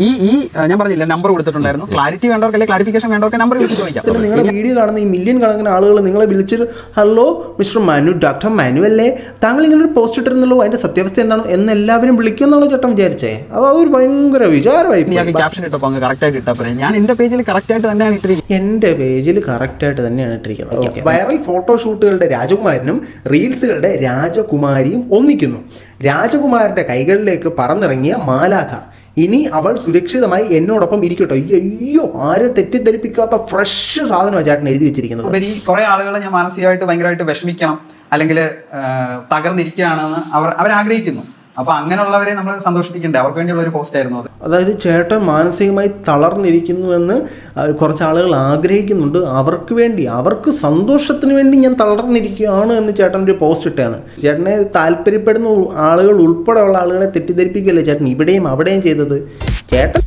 ഈ ഈ ഞാൻ പറഞ്ഞില്ല നമ്പർ കൊടുത്തിട്ടുണ്ടായിരുന്നു. ക്ലാരിറ്റി വേണ്ടവർക്ക് അല്ലെങ്കിൽ ക്ലാരിഫിക്കേഷൻ വേണ്ടവർക്ക് നമ്പർ വിളിച്ച് ചോദിക്കാം. പിന്നെ നിങ്ങളുടെ വീഡിയോ കാണുന്ന ഈ മില്യൺ കണക്കിന് ആളുകൾ നിങ്ങളെ വിളിച്ചിട്ട് hello mister Manu doctor Manu അല്ലേ? താങ്കൾ ഇങ്ങനെ ഒരു പോസ്റ്റ് ഇട്ടിരുന്നല്ലോ അതിന്റെ സത്യാവസ്ഥ എന്താണ്? എന്ന് എല്ലാവരും വിളിക്കുമെന്നുള്ള ചേട്ടൻ വിചാരിച്ചേ? അത് അതൊരു ഭയങ്കര വിചാരമായി ഞാൻ ക്യാപ്ഷൻ ഇട്ടപ്പോൾ അങ്ങ് കറക്റ്റ് ആയിട്ട് ഞാൻ എന്റെ പേജിൽ കറക്റ്റ് ആയിട്ട് തന്നെയാണ് ഇട്ടിരിക്കുന്നത്. എന്റെ പേജിൽ കറക്റ്റായിട്ട് തന്നെയാണ് ഇട്ടിരിക്കുന്നത്. വൈറൽ ഫോട്ടോഷൂട്ടുകളുടെ രാജകുമാരനും റീൽസുകളുടെ രാജകുമാരിയും ഒന്നിക്കുന്നു. രാജകുമാരന്റെ കൈകളിലേക്ക് പറന്നിറങ്ങിയ മാലാഖ. ഇനി അവൾ സുരക്ഷിതമായി എന്നോടൊപ്പം ഇരിക്കട്ടോ. അയ്യോ ആരെ തെറ്റിദ്ധരിപ്പിക്കാത്ത ഫ്രഷ് സാധനമാണ് ചേട്ടൻ എഴുതി വെച്ചിരിക്കുന്നത്. ഉപരി കുറെ ആളുകളെ ഞാൻ മാനസികമായിട്ട് ഭയങ്കരമായിട്ട് വിഷമിക്കണം അല്ലെങ്കിൽ തകർന്നിരിക്കുകയാണെന്ന് അവർ ആഗ്രഹിക്കുന്നു അപ്പൊ അങ്ങനെയുള്ളവരെ നമ്മൾ സന്തോഷിപ്പിക്കണ്ടേ? അവർക്ക് വേണ്ടിയുള്ള ഒരു പോസ്റ്റ് ആയിരുന്നു അത്. അതായത് ചേട്ടൻ മാനസികമായി തളർന്നിരിക്കുന്നുവെന്ന് കുറച്ച് ആളുകൾ ആഗ്രഹിക്കുന്നുണ്ട്. അവർക്ക് വേണ്ടി അവർക്ക് സന്തോഷത്തിന് വേണ്ടി ഞാൻ തളർന്നിരിക്കുകയാണ് എന്ന് ചേട്ടൻ ഒരു പോസ്റ്റ് ഇട്ടാണ് ചേട്ടനെ താല്പര്യപ്പെടുന്ന ആളുകൾ ഉൾപ്പെടെയുള്ള ആളുകളെ തെറ്റിദ്ധരിപ്പിക്കുകയല്ലേ ചേട്ടൻ ഇവിടെയും അവിടെയും ചെയ്തത്? ചേട്ടൻ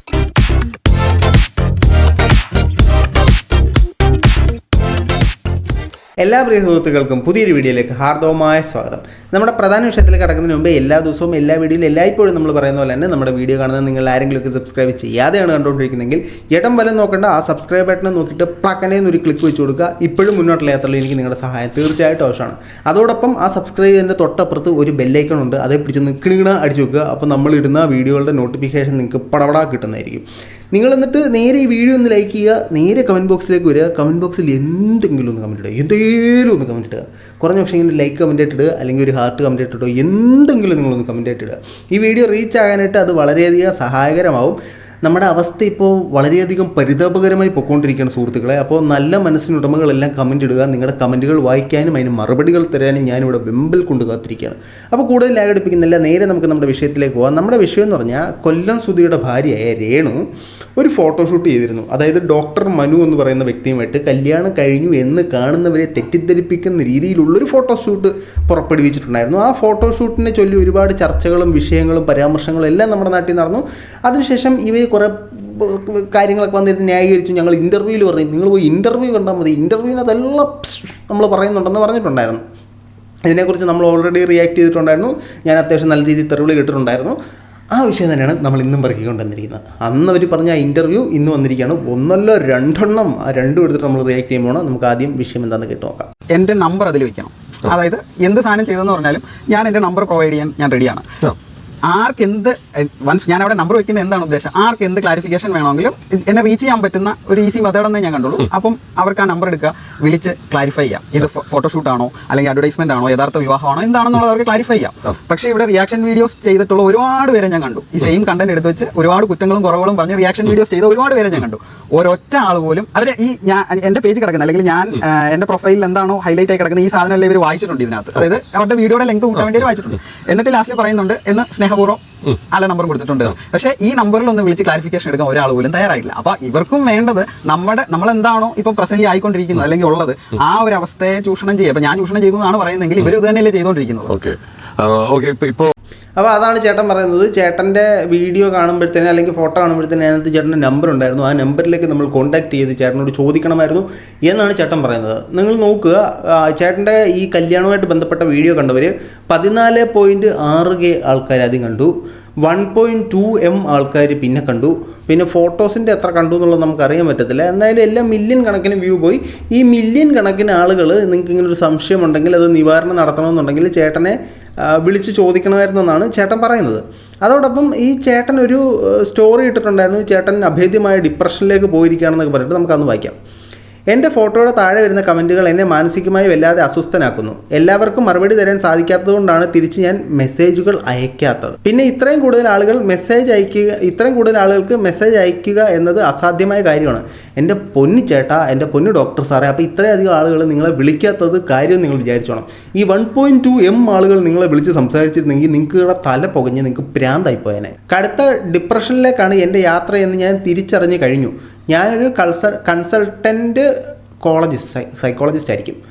എല്ലാ പ്രിയ സുഹൃത്തുക്കൾക്കും പുതിയൊരു വീഡിയോയിലേക്ക് ഹാർദവമായ സ്വാഗതം. നമ്മുടെ പ്രധാന വിഷയത്തിൽ കടക്കുന്നതിന് മുമ്പ് എല്ലാ ദിവസവും എല്ലാ വീഡിയോയിലും എല്ലായ്പ്പോഴും നമ്മൾ പറയുന്ന പോലെ തന്നെ നമ്മുടെ വീഡിയോ കാണുന്നത് നിങ്ങൾ ആരെങ്കിലുമൊക്കെ സബ്സ്ക്രൈബ് ചെയ്യാതെയാണ് കണ്ടുകൊണ്ടിരിക്കുന്നതെങ്കിൽ ഇടം വലം നോക്കേണ്ട ആ സബ്സ്ക്രൈബ് ബട്ടൺ നോക്കിയിട്ട് പ്ലക്കനേന്ന് ഒരു ക്ലിക്ക് വെച്ച് കൊടുക്കുക. ഇപ്പോഴും യാത്രയിൽ എനിക്ക് നിങ്ങളുടെ സഹായം തീർച്ചയായിട്ടും ആവശ്യമാണ്. അതോടൊപ്പം ആ സബ്സ്ക്രൈബ് ചെയ്തതിന്റെ തൊട്ടപ്പുറത്ത് ഒരു ബെല്ലൈക്കൺ ഉണ്ട്. അതേ പിടിച്ച് നിൽക്കണിങ്ങണ അടിച്ചു വെക്കുക അപ്പോൾ നമ്മളിടുന്ന വീഡിയോകളുടെ നോട്ടിഫിക്കേഷൻ നിങ്ങൾക്ക് പടവടാ കിട്ടുന്നതായിരിക്കും നിങ്ങൾ എന്നിട്ട് നേരെ ഈ വീഡിയോ ഒന്ന് ലൈക്ക് ചെയ്യുക നേരെ കമന്റ് ബോക്സിലേക്ക് വരിക. കമന്റ് ബോക്സിൽ എന്തെങ്കിലും ഒന്ന് കമന്റ് ഇടുക. എന്തെങ്കിലും ഒന്ന് കമന്റ് ഇടുക. കുറഞ്ഞ പക്ഷേ ഇങ്ങനെ ലൈക്ക് കമന്റ് ഇടുക അല്ലെങ്കിൽ ഒരു ഹാർട്ട് കമന്റ് ഇട്ടിട്ടോ എന്തെങ്കിലും നിങ്ങളൊന്ന് കമന്റ് ഇടുക ഈ വീഡിയോ റീച്ച് ആകാനായിട്ട് അത് വളരെയധികം സഹായകരമാവും. നമ്മുടെ അവസ്ഥ ഇപ്പോൾ വളരെയധികം പരിതാപകരമായി പൊയ്ക്കൊണ്ടിരിക്കുകയാണ് സുഹൃത്തുക്കളെ. അപ്പോൾ നല്ല മനസ്സിനുടമകളെല്ലാം കമന്റ് ഇടുക നിങ്ങളുടെ കമന്റുകൾ വായിക്കാനും അതിന് മറുപടികൾ തരാനും ഞാനിവിടെ വെമ്പിൽ കൊണ്ട് കാത്തിരിക്കുകയാണ്. അപ്പോൾ കൂടുതൽ ലാഗടിപ്പിക്കുന്നില്ല നേരെ നമുക്ക് നമ്മുടെ വിഷയത്തിലേക്ക് പോകാം നമ്മുടെ വിഷയം എന്ന് പറഞ്ഞാൽ കൊല്ലം സുധിയുടെ ഭാര്യയായ രേണു ഒരു ഫോട്ടോഷൂട്ട് ചെയ്തിരുന്നു. അതായത് ഡോക്ടർ മനു എന്ന് പറയുന്ന വ്യക്തിയുമായിട്ട് കല്യാണം കഴിഞ്ഞു എന്ന് കാണുന്നവരെ തെറ്റിദ്ധരിപ്പിക്കുന്ന രീതിയിലുള്ളൊരു ഫോട്ടോഷൂട്ട് പുറപ്പെടുവിച്ചിട്ടുണ്ടായിരുന്നു. ആ ഫോട്ടോഷൂട്ടിനെ ചൊല്ലി ഒരുപാട് ചർച്ചകളും വിഷയങ്ങളും പരാമർശങ്ങളും എല്ലാം നമ്മുടെ നാട്ടിൽ നടന്നു. അതിനുശേഷം ഇവർ കുറേ കാര്യങ്ങളൊക്കെ വന്നിട്ട് ന്യായീകരിച്ചു. ഞങ്ങൾ ഇന്റർവ്യൂവിൽ പറഞ്ഞു നിങ്ങൾ പോയി ഇന്റർവ്യൂ കണ്ടാൽ മതി. ഇന്റർവ്യൂവിന് അതെല്ലാം നമ്മൾ പറയുന്നുണ്ടെന്ന് പറഞ്ഞിട്ടുണ്ടായിരുന്നു. ഇതിനെക്കുറിച്ച് നമ്മൾ ഓൾറെഡി റിയാക്ട് ചെയ്തിട്ടുണ്ടായിരുന്നു. ഞാൻ അത്യാവശ്യം നല്ല രീതിയിൽ തെറിവിളി കേട്ടിട്ടുണ്ടായിരുന്നു. ആ വിഷയം തന്നെയാണ് നമ്മൾ ഇന്നും പറക്കിക്കൊണ്ടിരിക്കുന്നത് അന്ന് അവർ പറഞ്ഞ ആ ഇന്റർവ്യൂ ഇന്ന് വന്നിരിക്കുകയാണ്. ഒന്നല്ല രണ്ടെണ്ണം ആ രണ്ടും എടുത്തിട്ട് നമ്മൾ റിയാക്ട് ചെയ്യുമ്പോൾ നമുക്ക് ആദ്യം വിഷയം എന്താണെന്ന് കേട്ട് നോക്കാം. എന്റെ നമ്പർ അതിൽ വെക്കണം. അതായത് എന്ത് സാധനം ചെയ്തെന്ന് പറഞ്ഞാലും ഞാൻ എന്റെ നമ്പർ പ്രൊവൈഡ് ചെയ്യാൻ ഞാൻ റെഡിയാണ് ആർക്ക് എന്ത് വൺസ് ഞാൻ അവിടെ നമ്പർ വെക്കുന്ന എന്താണ് ഉദ്ദേശം? ആർക്ക് എന്ത് ക്ലാരിഫിക്കേഷൻ വേണമെങ്കിലും എന്നെ റീച്ച് ചെയ്യാൻ പറ്റുന്ന ഒരു ഈസി മെത്തേഡ് എന്നേ ഞാൻ കണ്ടുള്ളൂ. അപ്പം അവർക്ക് ആ നമ്പർ എടുക്കുക വിളിച്ച് ക്ലാരിഫൈ ചെയ്യാം. ഇത് ഫോട്ടോഷൂട്ട് ആണോ അല്ലെങ്കിൽ അഡ്വർടൈസ്മെന്റ് ആണോ യഥാർത്ഥ വിവാഹമാണോ എന്താണെന്നുള്ളത് അവർക്ക് ക്ലാരിഫൈ ചെയ്യാം. പക്ഷേ ഇവിടെ റിയാക്ഷൻ വീഡിയോസ് ചെയ്തിട്ടുള്ള ഒരുപാട് പേരെ ഞാൻ കണ്ടു. ഈ സെയിം കണ്ടന്റ് എടുത്ത് വെച്ച് ഒരുപാട് കുറ്റങ്ങളും കുറവുകളും പറഞ്ഞ് റിയാക്ഷൻ വീഡിയോസ് ചെയ്ത ഒരുപാട് പേരെ ഞാൻ കണ്ടു. ഒരൊറ്റ ആൾ പോലും അവർ ഈ ഞാൻ എന്റെ പേജ് കിടക്കുന്ന അല്ലെങ്കിൽ ഞാൻ എന്റെ എന്റെ പ്രൊഫൈലിൽ എന്താണോ ഹൈലൈറ്റ് ആയി കിടക്കുന്ന ഈ സാധനം ഇവർ വായിച്ചിട്ടുണ്ട് ഇതിനകത്ത്. അതായത് അവരുടെ വീഡിയോയുടെ ലെങ്ത് കൂട്ടാൻ വേണ്ടി വായിച്ചിട്ടുണ്ട്. എന്നിട്ട് ലാസ്റ്റ് പറയുന്നുണ്ട് എന്ന് സ്നേഹപൂർവം അല്ല നമ്പർ കൊടുത്തിട്ടുണ്ട്. പക്ഷേ ഈ നമ്പറിൽ ഒന്ന് വിളിച്ച് ക്ലാരിഫിക്കേഷൻ എടുക്കാൻ ഒരാൾ പോലും തയ്യാറായില്ല അപ്പൊ ഇവർക്കും വേണ്ടത് നമ്മുടെ നമ്മൾ എന്താണോ ഇപ്പൊ പ്രസന്റ് ആയിക്കൊണ്ടിരിക്കുന്നത് അല്ലെങ്കിൽ ഉള്ളത് ആ ഒരു അവസ്ഥയെ ചൂഷണം ചെയ്യുക. അപ്പോൾ ഞാൻ ചൂഷണം ചെയ്തു എന്നാണ് പറയുന്നതെങ്കിൽ ഇവർ ഇത് തന്നെയല്ലേ ചെയ്തുകൊണ്ടിരിക്കുന്നത് ഓക്കെ. അപ്പോൾ അതാണ് ചേട്ടൻ പറയുന്നത്. ചേട്ടന്റെ വീഡിയോ കാണുമ്പോഴത്തേനും അല്ലെങ്കിൽ ഫോട്ടോ കാണുമ്പോഴത്തേനും അതിനകത്ത് ചേട്ടന്റെ നമ്പർ ഉണ്ടായിരുന്നു. ആ നമ്പറിലേക്ക് നമ്മൾ കോൺടാക്ട് ചെയ്ത് ചേട്ടനോട് ചോദിക്കണമായിരുന്നു എന്നാണ് ചേട്ടൻ പറയുന്നത്. നിങ്ങൾ നോക്കുക ചേട്ടന്റെ ഈ കല്യാണവുമായിട്ട് ബന്ധപ്പെട്ട വീഡിയോ കണ്ടവർ പതിനാല് പോയിന്റ് ആറ് കെ ആൾക്കാർ ആദ്യം കണ്ടു. വൺ പോയിന്റ് ടു എം ആൾക്കാർ പിന്നെ കണ്ടു. പിന്നെ ഫോട്ടോസിന്റെ എത്ര കണ്ടു എന്നുള്ളത് നമുക്ക് അറിയാൻ പറ്റത്തില്ല. എന്തായാലും എല്ലാം മില്യൺ കണക്കിന് വ്യൂ പോയി. ഈ മില്യൺ കണക്കിന് ആളുകൾ നിങ്ങൾക്ക് ഇങ്ങനെ ഒരു സംശയം ഉണ്ടെങ്കിൽ അത് നിവാരണം നടത്തണമെന്നുണ്ടെങ്കിൽ ചേട്ടനെ വിളിച്ച് ചോദിക്കണമായിരുന്നെന്നാണ് ചേട്ടൻ പറയുന്നത്. അതോടൊപ്പം ഈ ചേട്ടൻ ഒരു സ്റ്റോറി ഇട്ടിട്ടുണ്ടായിരുന്നു. ചേട്ടൻ അഭേദ്യമായ ഡിപ്രഷനിലേക്ക് പോയിരിക്കുകയാണെന്നൊക്കെ പറഞ്ഞിട്ട് നമുക്കന്ന് വായിക്കാം. എന്റെ ഫോട്ടോയുടെ താഴെ വരുന്ന കമന്റുകൾ എന്നെ മാനസികമായി വല്ലാതെ അസ്വസ്ഥനാക്കുന്നു. എല്ലാവർക്കും മറുപടി തരാൻ സാധിക്കാത്തതുകൊണ്ടാണ് തിരിച്ച് ഞാൻ മെസ്സേജുകൾ അയക്കാത്തത്. പിന്നെ ഇത്രയും കൂടുതൽ ആളുകൾ മെസ്സേജ് അയക്കുക ഇത്രയും കൂടുതൽ ആളുകൾക്ക് മെസ്സേജ് അയക്കുക എന്നത് അസാധ്യമായ കാര്യമാണ്. എന്റെ പൊന്നു ചേട്ടാ എന്റെ പൊന്നു ഡോക്ടർ സാറേ അപ്പോൾ ഇത്രയധികം ആളുകൾ നിങ്ങളെ വിളിക്കാത്തത് കാര്യം നിങ്ങൾ വിചാരിച്ചോണം. ഈ വൺ പോയിന്റ് ടു എം ആളുകൾ നിങ്ങളെ വിളിച്ച് സംസാരിച്ചിരുന്നെങ്കിൽ നിങ്ങൾക്ക് തല പുകഞ്ഞ് നിങ്ങൾക്ക് പ്രാന്തായി പോയേനെ. കടുത്ത ഡിപ്രഷനിലേക്കാണ് എന്റെ യാത്ര എന്ന് ഞാൻ തിരിച്ചറിഞ്ഞു കഴിഞ്ഞു. ഞാനൊരു കൾസ കൺസൾട്ടന്റ് കോളജിസ്റ്റ് സൈക്കോളജിസ്റ്റ് ആയിരിക്കും.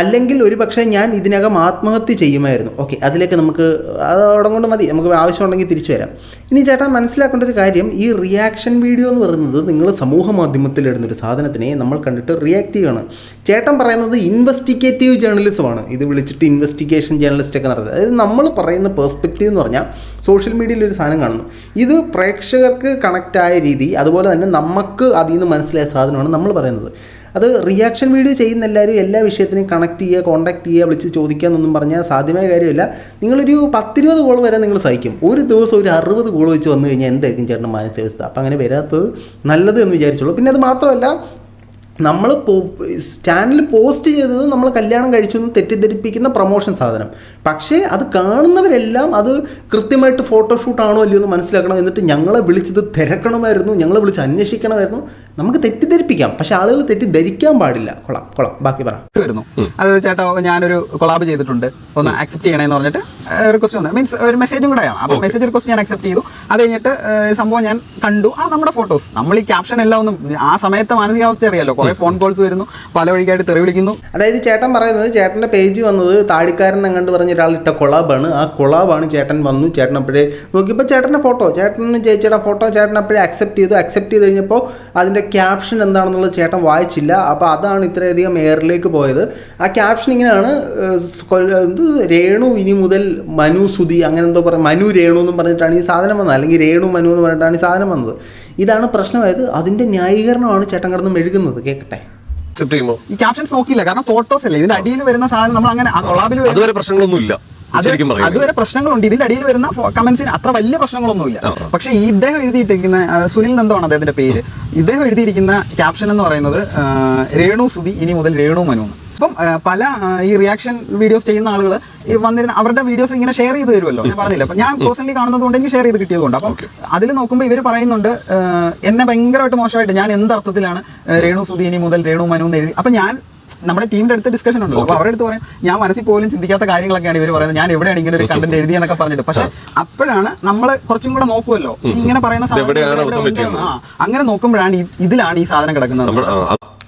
അല്ലെങ്കിൽ ഒരു പക്ഷേ ഞാൻ ഇതിനകം ആത്മഹത്യ ചെയ്യുമായിരുന്നു. ഓക്കെ അതിലേക്ക് നമുക്ക് അത് കൊണ്ട് മതി. നമുക്ക് ആവശ്യമുണ്ടെങ്കിൽ തിരിച്ചു വരാം. ഇനി ചേട്ടാ മനസ്സിലാക്കേണ്ട ഒരു കാര്യം ഈ റിയാക്ഷൻ വീഡിയോ എന്ന് പറയുന്നത് നിങ്ങൾ സമൂഹ മാധ്യമത്തിൽ ഇടുന്ന ഒരു സാധനത്തിനെ നമ്മൾ കണ്ടിട്ട് റിയാക്ട് ചെയ്യുകയാണ് ചേട്ടൻ പറയുന്നത് ഇൻവെസ്റ്റിഗേറ്റീവ് ജേർണലിസമാണ് ഇത് വിളിച്ചിട്ട് ഇൻവെസ്റ്റിഗേഷൻ ജേർണലിസ്റ്റ് ഒക്കെ നടത്തുന്നത്. അതായത് നമ്മൾ പറയുന്ന പെർസ്പെക്റ്റീവ് എന്ന് പറഞ്ഞാൽ സോഷ്യൽ മീഡിയയിൽ ഒരു സാധനം കാണുന്നു. ഇത് പ്രേക്ഷകർക്ക് കണക്റ്റായ രീതി അതുപോലെ തന്നെ നമുക്ക് അതിൽ നിന്ന് മനസ്സിലായ സാധനമാണ് നമ്മൾ പറയുന്നത്. അത് റിയാക്ഷൻ വീഡിയോ ചെയ്യുന്ന എല്ലാവരും എല്ലാ വിഷയത്തിനെയും കണക്ട് ചെയ്യുക കോൺടാക്ട് ചെയ്യുക വിളിച്ച് ചോദിക്കുക എന്നൊന്നും പറഞ്ഞാൽ സാധ്യമായ കാര്യമില്ല. നിങ്ങളൊരു പത്തിരുപത് കോൾ വരെ നിങ്ങൾ സഹിക്കും. ഒരു ദിവസം ഒരു അറുപത് കോൾ വെച്ച് വന്നു കഴിഞ്ഞാൽ എന്തായിരിക്കും ചേട്ടൻ മാനസികാവസ്ഥ അപ്പം അങ്ങനെ വരാത്തത് നല്ലത് എന്ന് വിചാരിച്ചോളൂ പിന്നെ അത് മാത്രമല്ല നമ്മൾ ചാനൽ പോസ്റ്റ് ചെയ്തത് നമ്മൾ കല്യാണം കഴിച്ചു എന്ന് തെറ്റിദ്ധരിപ്പിക്കുന്ന പ്രൊമോഷൻ സാധനം. പക്ഷേ അത് കാണുന്നവരെല്ലാം അത് കൃത്യമായിട്ട് ഫോട്ടോഷൂട്ടാണോ അല്ലയോ എന്ന് മനസ്സിലാക്കണം എന്നിട്ട് ഞങ്ങളെ വിളിച്ചത് തിരക്കണമായിരുന്നു ഞങ്ങളെ വിളിച്ച് അന്വേഷിക്കണമായിരുന്നു. നമുക്ക് തെറ്റിദ്ധരിപ്പിക്കാം പക്ഷെ ആളുകൾ തെറ്റിദ്ധരിക്കാൻ പാടില്ല. കൊള്ളാം കൊള്ളാം. ബാക്കി പറയാം വരുന്നു. അതായത് ചേട്ടാ ഞാനൊരു കൊളാബ് ചെയ്തിട്ടുണ്ട്. ഒന്ന് ആക്സെപ്റ്റ് ചെയ്യണമെന്ന് പറഞ്ഞിട്ട് റിക്വസ്റ്റ് വന്നത് മീൻസ് ഒരു മെസ്സേജും കൂടെയാണ് അപ്പോൾ മെസ്സേജ് റിക്വസ്റ്റ് ഞാൻ അക്സെപ്റ്റ് ചെയ്തു. അത് കഴിഞ്ഞിട്ട് സംഭവം ഞാൻ കണ്ടു. ആ നമ്മുടെ ഫോട്ടോസ് നമ്മൾ ഈ ക്യാപ്ഷൻ എല്ലാം ഒന്നും ആ സമയത്തെ മാനസികാവസ്ഥ അറിയാലോ? കുറെ ഫോൺ കോൾസ് വരുന്നു. പല വഴിക്കായിട്ട് തെറി വിളിക്കുന്നു. അതായത് ചേട്ടൻ പറയുന്നത് ചേട്ടന്റെ പേജ് വന്നത് താടിക്കാരൻ എങ്ങാണ്ട് പറഞ്ഞ ഒരാൾ ഇട്ട കൊളാബാണ്. ആ കൊളാബാണ് ചേട്ടൻ വന്നു. ചേട്ടൻ അപ്പോഴേ നോക്കിയപ്പോൾ ചേട്ടന്റെ ഫോട്ടോ ചേട്ടനും ചേച്ചിയുടെ ഫോട്ടോ ചേട്ടൻ അപ്പോഴേ അക്സെപ്റ്റ് ചെയ്തു. അക്സെപ്റ്റ് ചെയ്ത് കഴിഞ്ഞപ്പോൾ അതിന്റെ ക്യാപ്ഷൻ എന്താണെന്നുള്ളത് ചേട്ടൻ വായിച്ചില്ല. അപ്പോൾ അതാണ് ഇത്രയധികം എയറിലേക്ക് പോയത്. ആ ക്യാപ്ഷൻ ഇങ്ങനെയാണ് എന്ത് രേണു ഇനി മുതൽ മനു സുതി അങ്ങനെ എന്തോ പറയും മനു രേണു എന്നും പറഞ്ഞിട്ടാണ് ഈ സാധനം വന്നത്. അല്ലെങ്കിൽ രേണു മനു എന്ന് പറഞ്ഞിട്ടാണ് ഈ സാധനം വന്നത്. ഇതാണ് പ്രശ്നമായത്. അതിന്റെ ന്യായീകരണമാണ് ചേട്ടൻ കടന്ന് മെഴുകുന്നത്. കേൾക്കട്ടെ ഈ ക്യാപ്ഷൻസ് നോക്കിയില്ല. കാരണം ഫോട്ടോസ് അല്ലേ? ഇതിന്റെ അടിയിൽ വരുന്ന സാധനം നമ്മൾ അങ്ങനെ ആ കൊളാബിൽ വരുന്ന അതുവരെ പ്രശ്നങ്ങളൊന്നും ഇല്ല. അതുവരെ പ്രശ്നങ്ങളുണ്ട്. ഇതിന്റെ അടിയിൽ വരുന്ന കമന്റ്സിന് അത്ര വലിയ പ്രശ്നങ്ങളൊന്നുമില്ല പക്ഷെ ഈ ഇദ്ദേഹം എഴുതിയിട്ടിരിക്കുന്ന സുനിൽ നന്ദമാണ് അദ്ദേഹത്തിന്റെ പേര്. ഇദ്ദേഹം എഴുതിയിരിക്കുന്ന ക്യാപ്ഷൻ എന്ന് പറയുന്നത് രേണു സുതി ഇനി മുതൽ രേണു മനു എന്ന്. അപ്പം പല ഈ റിയാക്ഷൻ വീഡിയോസ് ചെയ്യുന്ന ആളുകൾ വന്നിരുന്ന അവരുടെ വീഡിയോസ് ഇങ്ങനെ ഷെയർ ചെയ്ത് തരുമല്ലോ. ഞാൻ പറഞ്ഞില്ല? അപ്പൊ ഞാൻ പേഴ്സണലി കാണുന്നത് കൊണ്ട് എനിക്ക് ഷെയർ ചെയ്ത് കിട്ടിയതുകൊണ്ട്. അപ്പം അതിൽ നോക്കുമ്പോൾ ഇവർ പറയുന്നുണ്ട് എന്നെ ഭയങ്കരമായിട്ട് മോശമായിട്ട് ഞാൻ എന്ത് അർത്ഥത്തിലാണ് രേണു സുധീനി മുതൽ രേണു മനു എന്ന് എഴുതി. അപ്പൊ ഞാൻ നമ്മുടെ ടീമിന്റെ അടുത്ത് ഡിസ്കഷൻ ഉണ്ടല്ലോ. അപ്പൊ അവരുടെ അടുത്ത് പറയും ഞാൻ മനസ്സിൽ പോലും ചിന്തിക്കാത്ത കാര്യങ്ങളൊക്കെയാണ് ഇവർ പറയുന്നത്. ഞാൻ എവിടെയാണ് ഇങ്ങനെ ഒരു കണ്ടന്റ് എഴുതി എന്നൊക്കെ പറഞ്ഞിട്ട്. പക്ഷെ അപ്പോഴാണ് നമ്മൾ കുറച്ചും കൂടെ നോക്കുമല്ലോ ഇങ്ങനെ പറയുന്ന സാധനം അങ്ങനെ നോക്കുമ്പോഴാണ് ഇതിലാണ് ഈ സാധനം കിടക്കുന്നത്.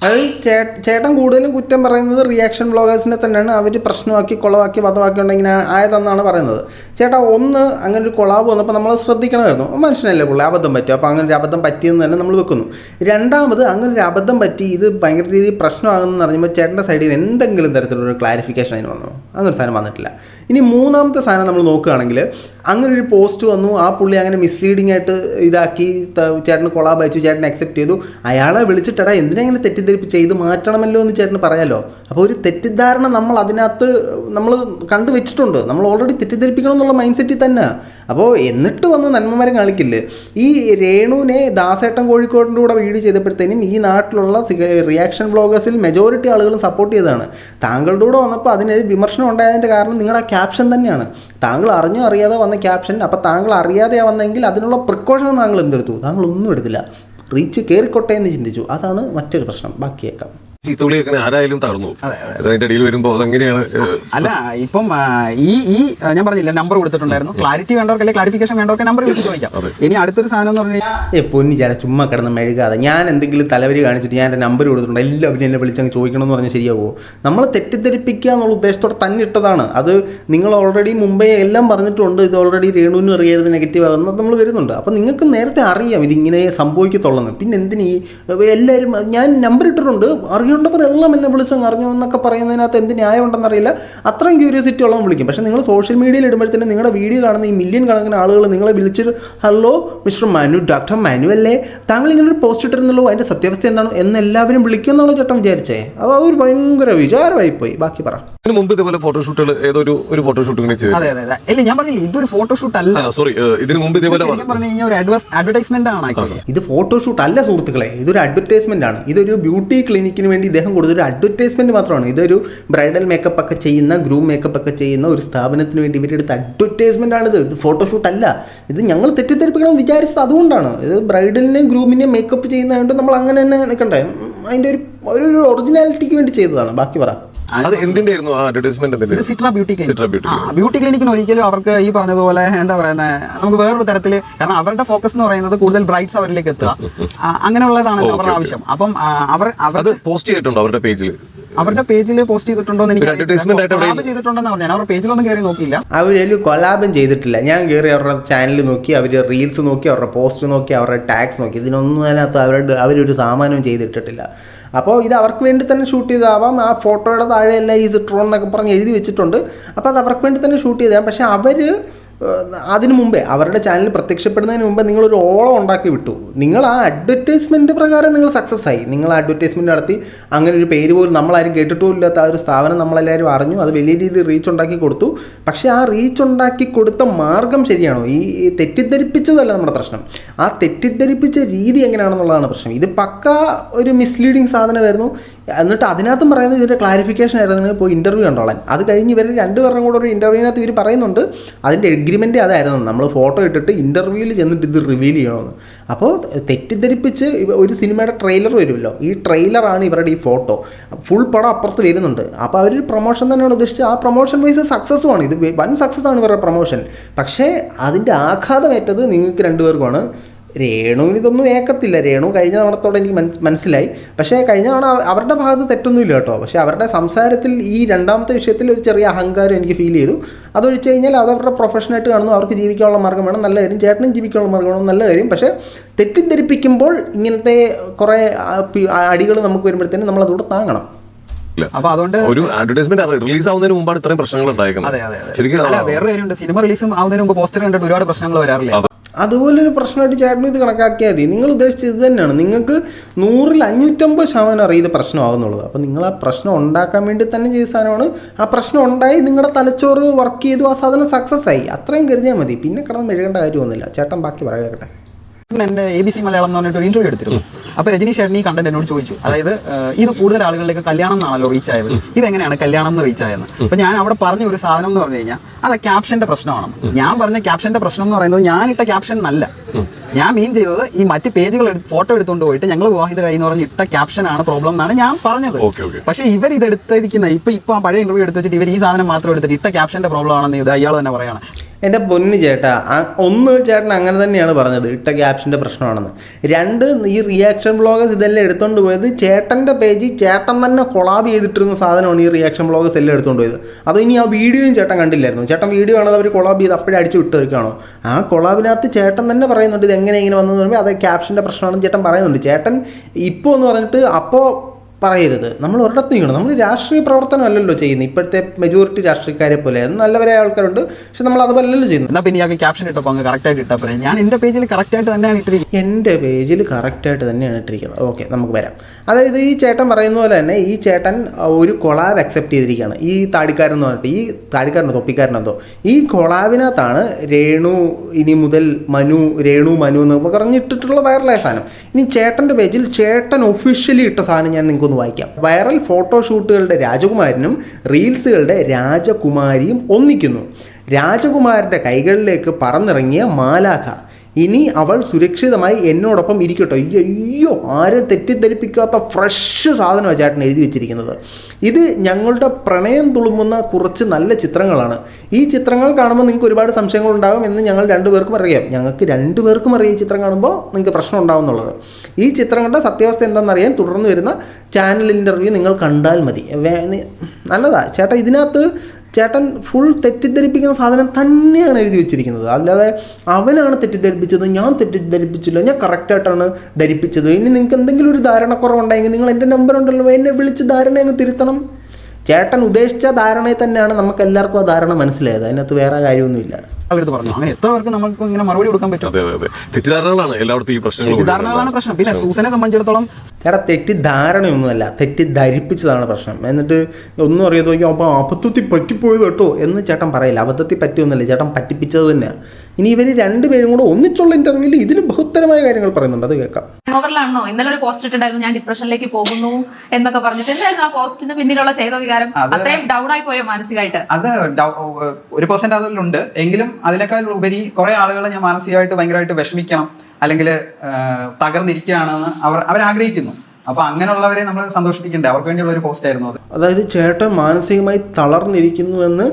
നമ്മൾ ആ, ആ, അത് ചേട്ടൻ കൂടുതലും കുറ്റം പറയുന്നത് റിയാക്ഷൻ ബ്ലോഗേഴ്സിനെ തന്നെയാണ്. അവർ പ്രശ്നമാക്കി കൊളവാക്കി വധമാക്കി ഉണ്ടെങ്കിൽ ആയതെന്നാണ് പറയുന്നത്. ചേട്ടാ ഒന്ന് അങ്ങനെ ഒരു കൊളാബ് വന്നപ്പോൾ നമ്മൾ ശ്രദ്ധിക്കണമായിരുന്നു. മനുഷ്യനല്ലേ പുള്ളി? അബദ്ധം പറ്റും അപ്പോൾ അങ്ങനെ ഒരു അബദ്ധം പറ്റിയെന്ന് തന്നെ നമ്മൾ വെക്കുന്നു. രണ്ടാമത് അങ്ങനെ ഒരു അബദ്ധം പറ്റി ഇത് ഭയങ്കര രീതിയിൽ പ്രശ്നമാകുമെന്ന് അറിയുമ്പോൾ ചേട്ടന്റെ സൈഡിൽ നിന്ന് എന്തെങ്കിലും തരത്തിലുള്ള ക്ലാരിഫിക്കേഷൻ അതിന് വന്നു. അങ്ങനെ സാധനം വന്നിട്ടില്ല. ഇനി മൂന്നാമത്തെ സാധനം നമ്മൾ നോക്കുകയാണെങ്കിൽ അങ്ങനെ ഒരു പോസ്റ്റ് വന്നു. ആ പുള്ളി അങ്ങനെ മിസ്ലീഡിംഗ് ആയിട്ട് ഇതാക്കി ചേട്ടന് കൊളാബ് അയച്ചു ചേട്ടൻ അക്സെപ്റ്റ് ചെയ്തു. അയാളെ വിളിച്ചിട്ടടാ എന്തിനാ ഇങ്ങനെ തെറ്റിദ്ധരിപ്പിച്ച് ചെയ്ത് മാറ്റണമല്ലോ എന്ന് ചേട്ടന് പറയാലോ? അപ്പോൾ ഒരു തെറ്റിദ്ധാരണ നമ്മൾ അതിനകത്ത് നമ്മൾ കണ്ടു വെച്ചിട്ടുണ്ട്. നമ്മൾ ഓൾറെഡി തെറ്റിദ്ധരിപ്പിക്കണം എന്നുള്ള മൈൻഡ് സെറ്റിൽ തന്നെ. അപ്പോൾ എന്നിട്ട് വന്ന് നന്മമരം കാണിക്കില്ലേ. ഈ രേണുവിനെ ദാസേട്ടൻ കോഴിക്കോടിന്റെ കൂടെ വീഡിയോ ചെയ്തപ്പോഴത്തേനും ഈ നാട്ടിലുള്ള റിയാക്ഷൻ ബ്ലോഗേഴ്സിൽ മെജോറിറ്റി ആളുകളും സപ്പോർട്ട് ചെയ്തതാണ്. താങ്കളുടെ കൂടെ വന്നപ്പോൾ അതിന് വിമർശനം ഉണ്ടായതിന്റെ കാരണം നിങ്ങളുടെ ക്യാപ്ഷൻ തന്നെയാണ്. താങ്കൾ അറിഞ്ഞോ അറിയാതെ വന്ന ക്യാപ്ഷൻ അപ്പോൾ താങ്കൾ അറിയാതെയാണ് വന്നെങ്കിൽ അതിനുള്ള പ്രിക്കോഷൻ താങ്കൾ എന്തെടുത്തു? താങ്കൾ ഒന്നും എടുത്തില്ല. റീച്ച് കയറിക്കോട്ടെ എന്ന് ചിന്തിച്ചു. അതാണ് മറ്റൊരു പ്രശ്നം. ബാക്കിയേക്കാം. ചീത്തവിളിയൊക്കെ ആരായാലും തകർന്നു. അതിന്റെ ഇടയിൽ വരുമ്പോൾ അതെങ്ങനെയാണ് അല്ല ഇപ്പം ഈ ഈ ഞാൻ പറഞ്ഞില്ല നമ്പർ കൊടുത്തിട്ടുണ്ടായിരുന്നു. ക്ലാരിറ്റി വേണ്ടവർക്ക് അല്ലെങ്കിൽ ക്ലാരിഫിക്കേഷൻ വേണ്ടവർക്ക് നമ്പർ വിളിച്ച് ചോദിക്കാം. ഇനി അടുത്തൊരു സാധനം എന്ന് പറഞ്ഞാൽ പൊന്നി ചേട്ടാ ചുമ്മാ കിടന്ന് മെഴുകാതെ. ഞാൻ എന്തെങ്കിലും തലവരി കാണിച്ചിട്ട് ഞാൻ എന്റെ നമ്പർ കൊടുത്തിട്ടുണ്ട്. എല്ലാവരും എന്നെ വിളിച്ചങ്ങ് ചോദിക്കണമെന്ന് പറഞ്ഞാൽ ശരിയാവുമോ നമ്മൾ തെറ്റിദ്ധരിപ്പിക്കുക എന്നുള്ള ഉദ്ദേശത്തോടെ തന്നെ ഇട്ടതാണ്. അത് നിങ്ങൾ ഓൾറെഡി മുംബൈ എല്ലാം പറഞ്ഞിട്ടുണ്ട്. ഇത് ഓൾറെഡി രേണുവിനും അറിയരുത് നെഗറ്റീവ് ആകുന്നത് നമ്മൾ വരുന്നുണ്ട്. അപ്പോൾ നിങ്ങൾക്ക് നേരത്തെ അറിയാം ഇതിങ്ങനെ സംഭവിക്കത്തുള്ളെന്ന്. പിന്നെ എന്തിനീ എല്ലാവരും ഞാൻ നമ്പർ ഇട്ടിട്ടുണ്ട്. അറിയേണ്ടവർ എല്ലാം എന്നെ വിളിച്ചങ്ങ് അറിഞ്ഞു എന്നൊക്കെ പറയുന്നതിനകത്ത് എന്ത് ന്യായം ഉണ്ടെന്നറിയില്ല അത്രയും ക്യൂരിയോസിറ്റി ഉള്ളവൻ വിളിക്കും. പക്ഷേ നിങ്ങൾ സോഷ്യൽ മീഡിയയിൽ ഇടുമ്പോഴത്തേനും നിങ്ങളുടെ വീഡിയോ കാണുന്ന ഈ മില്യൺ കണക്കിന് ആളുകൾ നിങ്ങളെ വിളിച്ചിട്ട് hello mister Manu doctor Manu അല്ലേ? താങ്കൾ ഇങ്ങനെ ഒരു പോസ്റ്റ് ഇട്ടിരുന്നല്ലോ അതിന്റെ സത്യാവസ്ഥ എന്താണ്? എന്ന് എല്ലാവരും വിളിക്കുമെന്നാണ് ചേട്ടൻ വിചാരിച്ചേ. അത് അതൊരു ഭയങ്കര വിചാരമായി പോയി. ബാക്കി പറ. മുമ്പ് ഇതേപോലെ ഫോട്ടോഷൂട്ടുകൾ ഏതൊരു ഒരു ഫോട്ടോഷൂട്ട് ഇങ്ങനെ ചെയ്തു. അതെ അതെ ഇല്ല ഞാൻ പറഞ്ഞില്ല ഇതൊരു ഫോട്ടോഷൂട്ട് അല്ല. സോറി ഇതിന് മുമ്പ് ഇതേപോലെ അഡ്വർടൈസ്മെന്റ് ആണ് ആക്ച്വലി ഇത് ഫോട്ടോഷൂട്ട് അല്ല സുഹൃത്തുക്കളെ. ഇതൊരു അഡ്വർടൈസ്മെന്റ് ആണ്. ഇതൊരു ബ്യൂട്ടി ക്ലിനിക്കിന് വേണ്ടി ഇദ്ദേഹം കൊടുത്തൊരു അഡ്വർടൈസ്മെന്റ് മാത്രമാണ്. ഇതൊരു ബ്രൈഡൽ മേക്കപ്പ് ഒക്കെ ചെയ്യുന്ന ഗ്രൂം മേക്കപ്പ് ഒക്കെ ചെയ്യുന്ന ഒരു സ്ഥാപനത്തിന് വേണ്ടി ഇവരെടുത്ത അഡ്വർടൈസ്മെന്റ് ആണിത്. ഇത് ഫോട്ടോഷൂട്ട് അല്ല. ഇത് ഞങ്ങൾ തെറ്റിദ്ധരിപ്പിക്കണം വിചാരിച്ചത് അതുകൊണ്ടാണ്. ഇത് ബ്രൈഡലിനെയും ഗ്രൂമിനെയും മേക്കപ്പ് ചെയ്യുന്നതുകൊണ്ട് നമ്മൾ അങ്ങനെ തന്നെ നിൽക്കണ്ടേ. അതിന്റെ ഒരു ഒരു ഒറിജിനാലിറ്റിക്ക് വേണ്ടി ചെയ്തതാണ്. ബാക്കി പറ. അത് എന്തിന്റെ ആയിരുന്നു ആ അഡ്വർടൈസ്മെന്റ് സിട്ര ബ്യൂട്ടി സിട്ര ക്ലിനിക് ബ്യൂട്ടി ആ ബ്യൂട്ടി ക്ലിനിക്കിന് ഒരിക്കലും അവർക്ക് ഈ പറഞ്ഞതുപോലെ എന്താ പറയുന്നത് നമുക്ക് വേറൊരു തരത്തിൽ കാരണം അവരുടെ ഫോക്കസ് എന്ന് പറയുന്നത് കൂടുതൽ ബ്രൈറ്റ്സ് അവരിലേക്ക് എത്തുക. അങ്ങനെയുള്ളതാണ് അവരുടെ ആവശ്യം. അപ്പം അവർ അവർ അത് പോസ്റ്റ് ചെയ്തിട്ടുണ്ടോ അവരുടെ പേജിൽ അവരുടെ പേജിൽ പോസ്റ്റ് ചെയ്തിട്ടുണ്ടോ എന്ന് എനിക്ക് എവിടെയും- ചെയ്തിട്ടുണ്ടെന്ന് പറഞ്ഞു ഞാൻ അവരുടെ പേജിലൊന്നും കയറി നോക്കിയില്ല. അവരതിൽ കൊലാബം ചെയ്തിട്ടില്ല. ഞാൻ കയറി അവരുടെ ചാനൽ നോക്കി അവർ റീൽസ് നോക്കി അവരുടെ പോസ്റ്റ് നോക്കി അവരുടെ ടാക്സ് നോക്കി. ഇതിനൊന്നും അതിനകത്ത് അവരുടെ അവരൊരു സാമാനവും ചെയ്തിട്ടിട്ടില്ല. അപ്പോൾ ഇത് അവർക്ക് വേണ്ടി തന്നെ ഷൂട്ട് ചെയ്താവാം ആ ഫോട്ടോയുടെ താഴെ എല്ലാം ഈസ് ട്രോൺ എന്നൊക്കെ പറഞ്ഞ് എഴുതി വെച്ചിട്ടുണ്ട്. അപ്പോൾ അത് അവർക്ക് വേണ്ടി തന്നെ ഷൂട്ട് ചെയ്താൽ പക്ഷേ അവർ അതിനു മുമ്പേ അവരുടെ ചാനൽ പ്രത്യക്ഷപ്പെടുന്നതിന് മുമ്പേ ഒരു ഓളം ഉണ്ടാക്കി വിട്ടു. നിങ്ങൾ ആ അഡ്വർടൈസ്മെന്റ് പ്രകാരം നിങ്ങൾ സക്സസ് ആയി. നിങ്ങൾ അഡ്വർടൈസ്മെന്റ് നടത്തി. അങ്ങനെ ഒരു പേര് പോലും നമ്മളാരും കേട്ടിട്ടും ഇല്ലാത്ത ആ ഒരു സ്ഥാപനം നമ്മളെല്ലാവരും അറിഞ്ഞു. അത് വലിയ രീതിയിൽ റീച്ച് ഉണ്ടാക്കി കൊടുത്തു. പക്ഷേ ആ റീച്ച് ഉണ്ടാക്കി കൊടുത്ത മാർഗം ശരിയാണോ? ഈ ഈ തെറ്റിദ്ധരിപ്പിച്ചതല്ല നമ്മുടെ പ്രശ്നം. ആ തെറ്റിദ്ധരിപ്പിച്ച രീതി എങ്ങനെയാണെന്നുള്ളതാണ് പ്രശ്നം. ഇത് പക്ക ഒരു മിസ്ലീഡിങ് സാധനമായിരുന്നു. എന്നിട്ട് അതിനകത്തും പറയുന്നത് ഇതിന്റെ ക്ലാരിഫിക്കേഷൻ ആയിരുന്നു. ഇപ്പോൾ ഇന്റർവ്യൂ കണ്ടോളാൻ. അത് കഴിഞ്ഞ് ഇവർ രണ്ടുപേരും കൂടെ ഒരു ഇന്റർവ്യൂവിനകത്ത് ഇവർ പറയുന്നുണ്ട്. അതിന്റെ എഗ്രിമെന്റ് അതായിരുന്നു. നമ്മൾ ഫോട്ടോ ഇട്ടിട്ട് ഇന്റർവ്യൂവിൽ ചെന്നിട്ട് ഇത് റിവീൽ ചെയ്യണമെന്ന് അപ്പോൾ തെറ്റിദ്ധരിപ്പിച്ച് ഒരു സിനിമയുടെ ട്രെയിലർ വരുമല്ലോ. ഈ ട്രെയിലറാണ് ഇവരുടെ ഈ ഫോട്ടോ ഫുൾ പടം അപ്പുറത്ത് വരുന്നുണ്ട്. അപ്പോൾ അവർ പ്രൊമോഷൻ തന്നെയാണ് ഉദ്ദേശിച്ചത്. ആ പ്രൊമോഷൻ വൈസ് സക്സസ്സും ആണ്. ഇത് വൻ സക്സസ് ആണ് ഇവരുടെ പ്രൊമോഷൻ പക്ഷേ അതിന്റെ ആഘാതമേറ്റത് നിങ്ങൾക്ക് രണ്ടുപേർക്കുമാണ്. രേണുവിന് ഇതൊന്നും ഏക്കത്തില്ല. രേണു കഴിഞ്ഞ തവണത്തോടെ എനിക്ക് മനസ് മനസ്സിലായി. പക്ഷേ കഴിഞ്ഞ തവണ അവരുടെ ഭാഗത്ത് തെറ്റൊന്നുമില്ല കേട്ടോ. പക്ഷേ അവരുടെ സംസാരത്തിൽ ഈ രണ്ടാമത്തെ വിഷയത്തിൽ ഒരു ചെറിയ അഹങ്കാരം എനിക്ക് ഫീൽ ചെയ്തു. അതൊഴിച്ച് കഴിഞ്ഞാൽ അത് അവരുടെ പ്രൊഫഷനായിട്ട് കാണുന്നു. അവർക്ക് ജീവിക്കാനുള്ള മാർഗം വേണം. നല്ല കാര്യം ചേട്ടനും ജീവിക്കാനുള്ള മാർഗം വേണം. നല്ല കാര്യം. പക്ഷേ തെറ്റിദ്ധരിപ്പിക്കുമ്പോൾ ഇങ്ങനത്തെ കുറേ അടികൾ നമുക്ക് വരുമ്പോഴത്തേനും നമ്മളതുകൂടെ താങ്ങണം. ഇല്ല. അപ്പൊ അതുകൊണ്ട് ഒരു അഡ്വർടൈസ്മെന്റ് റിലീസ് ആവുന്നതിന് മുമ്പാണ് ഇത്രയും പ്രശ്നങ്ങൾ അതെ ഉണ്ടായിരിക്കുന്നത്. അതെ അതെ ശരിക്കും വേറെ കാര്യമുണ്ട്. സിനിമ റിലീസും ആവുന്നതിന് മുമ്പ് പോസ്റ്റർ കണ്ടിട്ട് ഒരുപാട് പ്രശ്നങ്ങൾ വരാറില്ല? അതുപോലെ ഒരു പ്രശ്നമായിട്ട് ചേട്ടനും ഇത് കണക്കാക്കിയാൽ മതി. നിങ്ങൾ ഉദ്ദേശിച്ചത് ഇത് തന്നെയാണ്. നിങ്ങൾക്ക് നൂറിൽ അഞ്ഞൂറ്റമ്പത് ശതമാനം അറിയാം ഇത് പ്രശ്നമാകുന്നുള്ളത് അപ്പോൾ നിങ്ങൾ ആ പ്രശ്നം ഉണ്ടാക്കാൻ വേണ്ടി തന്നെ ചെയ്ത സാധനമാണ്. ആ പ്രശ്നം ഉണ്ടായി നിങ്ങളുടെ തലച്ചോറ് വർക്ക് ചെയ്തു ആ സാധനം സക്സസ് ആയി. അത്രയും കരുതിയാൽ മതി. പിന്നെ കിടന്ന് മെഴുകേണ്ട കാര്യമൊന്നുമില്ല. ചേട്ടൻ ബാക്കി പറയാകട്ടെ എന്റെ എ ബി സി മലയാളം എന്ന് പറഞ്ഞിട്ട് ഒരു ഇന്റർവ്യൂ എടുത്തിരുന്നു. അപ്പൊ രജനീഷ് ചേട്ടൻ ഈ കണ്ടന്റ് എന്നോട് ചോദിച്ചു. അതായത് ഇത് കൂടുതൽ ആളുകളിലേക്ക് കല്യാണം എന്നാണല്ലോ റീച്ച് ആയത്. ഇതെങ്ങനെയാണ് കല്യാണം എന്ന് റീച്ച് ആയത്? അപ്പൊ ഞാൻ അവിടെ പറഞ്ഞ ഒരു സാധനം എന്ന് പറഞ്ഞു കഴിഞ്ഞാൽ അത് ക്യാപ്ഷന്റെ പ്രശ്നമാണ്. ഞാൻ പറഞ്ഞ ക്യാപ്ഷന്റെ പ്രശ്നം എന്ന് പറയുന്നത് ഞാൻ ഇട്ട ക്യാപ്ഷൻ എന്നല്ല ഞാൻ മീൻ ചെയ്തത് ഈ മറ്റ് പേജുകൾ ഫോട്ടോ എടുത്തുകൊണ്ട് പോയിട്ട് ഞങ്ങൾ വിവാഹിതരായി എന്ന് പറഞ്ഞ് ഇട്ട ക്യാപ്ഷൻ ആണ് പ്രോബ്ലം എന്നാണ് ഞാൻ പറഞ്ഞത്. പക്ഷെ ഇവർ ഇത് എടുത്തിരിക്കുന്ന ഇപ്പൊ ഇപ്പൊ പഴയ ഇന്റർവ്യൂ എടുത്ത് വെച്ചിട്ട് ഇവർ ഈ സാധനം മാത്രം എടുത്തിട്ട് ഇട്ട ക്യാപ്ഷന്റെ പ്രോബ്ലം ആണെന്ന് ഇത് അയാൾ തന്നെ പറയാണ്. എന്റെ പൊന്ന് ചേട്ടാ ഒന്ന് ചേട്ടൻ അങ്ങനെ തന്നെയാണ് പറഞ്ഞത് ഇട്ട ക്യാപ്ഷന്റെ പ്രശ്നമാണെന്ന്. രണ്ട് ഈ റിയാക്ഷൻ ബ്ലോഗേഴ്സ് ഇതെല്ലാം എടുത്തുകൊണ്ട് പോയത് ചേട്ടന്റെ പേജ് ചേട്ടൻ തന്നെ കൊളാബ് ചെയ്തിട്ടിരുന്ന സാധനമാണ് ഈ റിയാക്ഷൻ ബ്ലോഗേഴ്സ് എല്ലാം എടുത്തുകൊണ്ട് പോയത്. അതോ ഇനി ആ വീഡിയോയും ചേട്ടൻ കണ്ടില്ലായിരുന്നു. ചേട്ടൻ വീഡിയോ ആണത് അവർ കൊളാബ് ചെയ്ത് അപ്പോഴേ അടിച്ചു വിട്ട് വെക്കുകയാണോ? ആ കൊളാബിനകത്ത് ചേട്ടൻ തന്നെ പറയുന്നുണ്ട് ഇത് എങ്ങനെ ഇങ്ങനെ വന്നതെന്ന് പറയുമ്പോൾ അത് ക്യാപ്ഷന്റെ പ്രശ്നമാണെന്ന് ചേട്ടൻ പറയുന്നുണ്ട്. ചേട്ടൻ ഇപ്പോൾ എന്ന് പറഞ്ഞിട്ട് അപ്പോൾ പറയരുത്. നമ്മൾ ഒരിടത്ത് നിൽക്കണം. നമ്മൾ രാഷ്ട്രീയ പ്രവർത്തനമല്ലല്ലോ ചെയ്യുന്നത്. ഇപ്പോഴത്തെ മെജോറിറ്റി രാഷ്ട്രീയക്കാരെ പോലെ. നല്ലവരായ ആൾക്കാരുണ്ട്. പക്ഷെ നമ്മൾ അതുപോലല്ലോ ചെയ്യുന്നത്. എന്നാ പിന്നെ ഇയാൾക്ക് ക്യാപ്ഷൻ ഇട്ടപ്പോൾ അങ്ങ് കറക്റ്റ് ആയിട്ട് ഇട്ടാ ഞാൻ എന്റെ പേജിൽ കറക്റ്റ് ആയിട്ട് തന്നെയാണ് ഇട്ടിരിക്കുന്നത്. എന്റെ പേജിൽ കറക്റ്റായിട്ട് തന്നെയാണ് ഇട്ടിരിക്കുന്നത്. ഓക്കെ നമുക്ക് വരാം. അതായത് ഈ ചേട്ടൻ പറയുന്ന പോലെ തന്നെ ഈ ചേട്ടൻ ഒരു കൊളാബ് അക്സെപ്റ്റ് ചെയ്തിരിക്കുകയാണ്. ഈ താടിക്കാരൻ എന്ന് പറഞ്ഞിട്ട് ഈ താടിക്കാരനോ തൊപ്പിക്കാരനെന്തോ ഈ കൊളാബിനകത്താണ് രേണു ഇനി മുതൽ മനു രേണു മനു എന്ന് പറഞ്ഞിട്ടിട്ടുള്ള വൈറലായ സാധനം. ഇനി ചേട്ടന്റെ പേജിൽ ചേട്ടൻ ഒഫീഷ്യലി ഇട്ട സാധനം ഞാൻ നിങ്ങൾക്കൊന്ന് വായിക്കാം. വൈറൽ ഫോട്ടോഷൂട്ടുകളുടെ രാജകുമാരനും റീൽസുകളുടെ രാജകുമാരിയും ഒന്നിക്കുന്നു. രാജകുമാരന്റെ കൈകളിലേക്ക് പറന്നിറങ്ങിയ മാലാഖ ഇനി അവൾ സുരക്ഷിതമായി എന്നോടൊപ്പം ഇരിക്കട്ടോ. അയ്യോ ആരും തെറ്റിദ്ധരിപ്പിക്കാത്ത ഫ്രഷ് സാധനമാണ് ചേട്ടൻ എഴുതി വെച്ചിരിക്കുന്നത്. ഇത് ഞങ്ങളുടെ പ്രണയം തുളുമ്പുന്ന കുറച്ച് നല്ല ചിത്രങ്ങളാണ്. ഈ ചിത്രങ്ങൾ കാണുമ്പോൾ നിങ്ങൾക്ക് ഒരുപാട് സംശയങ്ങൾ ഉണ്ടാകും എന്ന് ഞങ്ങൾ രണ്ടുപേർക്കും അറിയാം. ഞങ്ങൾക്ക് രണ്ടുപേർക്കും അറിയാം ഈ ചിത്രം കാണുമ്പോൾ നിങ്ങൾക്ക് പ്രശ്നം ഉണ്ടാവും എന്നുള്ളത്. ഈ ചിത്രങ്ങളുടെ സത്യാവസ്ഥ എന്താണെന്നറിയാൻ തുടർന്ന് വരുന്ന ചാനൽ ഇന്റർവ്യൂ നിങ്ങൾ കണ്ടാൽ മതി. നല്ലതാണ് നല്ലതാ. ചേട്ടാ ഇതിനകത്ത് ചേട്ടൻ ഫുൾ തെറ്റിദ്ധരിപ്പിക്കുന്ന സാധനം തന്നെയാണ് എഴുതി വെച്ചിരിക്കുന്നത്. അല്ലാതെ അവനാണ് തെറ്റിദ്ധരിപ്പിച്ചത് ഞാൻ തെറ്റിദ്ധരിപ്പിച്ചില്ല ഞാൻ കറക്റ്റായിട്ടാണ് ധരിപ്പിച്ചത്. ഇനി നിങ്ങൾക്ക് എന്തെങ്കിലും ഒരു ധാരണക്കുറവുണ്ടെങ്കിൽ നിങ്ങൾ എന്റെ നമ്പർ ഉണ്ടല്ലോ എന്നെ വിളിച്ച് ധാരണ അങ്ങ് തിരുത്തണം. ചേട്ടൻ ഉദ്ദേശിച്ച ധാരണയിൽ തന്നെയാണ് നമുക്ക് എല്ലാവർക്കും ആ ധാരണ മനസ്സിലായത്. അതിനകത്ത് വേറെ കാര്യമൊന്നുമില്ല. പറഞ്ഞു. അങ്ങനെ എത്ര പേർക്ക് നമുക്ക് ഇങ്ങനെ മറുപടി കൊടുക്കാൻ പറ്റും? അതെ അതെ അതെ. തെറ്റിദ്ധാരണകളാണ് എല്ലായിടത്തും ഈ തെറ്റിദ്ധാരണകളാണ് പ്രശ്നം. പിന്നെ സൂസനെ സംബന്ധിച്ചിടത്തോളം ചേട്ടാ തെറ്റിദ്ധാരണയൊന്നുമല്ല. തെറ്റിദ്ധരിപ്പിച്ചതാണ് പ്രശ്നം. എന്നിട്ട് ഒന്നും അറിയാതെ അപ്പോൾ അബദ്ധത്തിൽ പറ്റിപ്പോയത് കേട്ടോ എന്ന് ചേട്ടൻ പറയില്ല. അബദ്ധത്തിൽ പറ്റിയൊന്നുമല്ല. ചേട്ടൻ പറ്റിപ്പിച്ചത് തന്നെയാണ് ഇനി ഇവർ രണ്ടുപേരും കൂടെ ഒന്നിച്ചുള്ള ഇന്റർവ്യൂവിൽ ഇതിലും ബഹുത്തരമായ കാര്യങ്ങൾ പറയുന്നുണ്ട്. അത് കേൾക്കാം. ഓവറിലാണോ ഇന്നലെ ഒരു പോസ്റ്റ് ഇട്ടിട്ടുണ്ടായിരുന്നു ഞാൻ ഡിപ്രഷനിലേക്ക് പോകുന്നു എന്നൊക്കെ പറഞ്ഞിട്ട്. എന്തായിരുന്നു ആ പോസ്റ്റിന് പിന്നിലുള്ള ചെയ്ത വികാരം അത് അത്രയും ഡൗൺ ആയി പോയോ മാനസികമായിട്ട്? അത് ഒരു പെർസെന്റ് അതിലുണ്ട്. എങ്കിലും അതിനേക്കാൾ ഉപരി കുറെ ആളുകളെ ഞാൻ മാനസികമായിട്ട് ഭയങ്കരമായിട്ട് വിഷമിക്കണം അല്ലെങ്കിൽ തകർന്നിരിക്കുകയാണെന്ന് അവർ അവർ ആഗ്രഹിക്കുന്നു അപ്പൊ അങ്ങനെയുള്ളവരെ നമ്മൾ സന്തോഷിപ്പിക്കേണ്ടത് അവർക്ക് വേണ്ടിയുള്ള ഒരു പോസ്റ്റ് ആയിരുന്നു അത്. അതായത് ചേട്ടൻ മാനസികമായി തളർന്നിരിക്കുന്നുവെന്ന്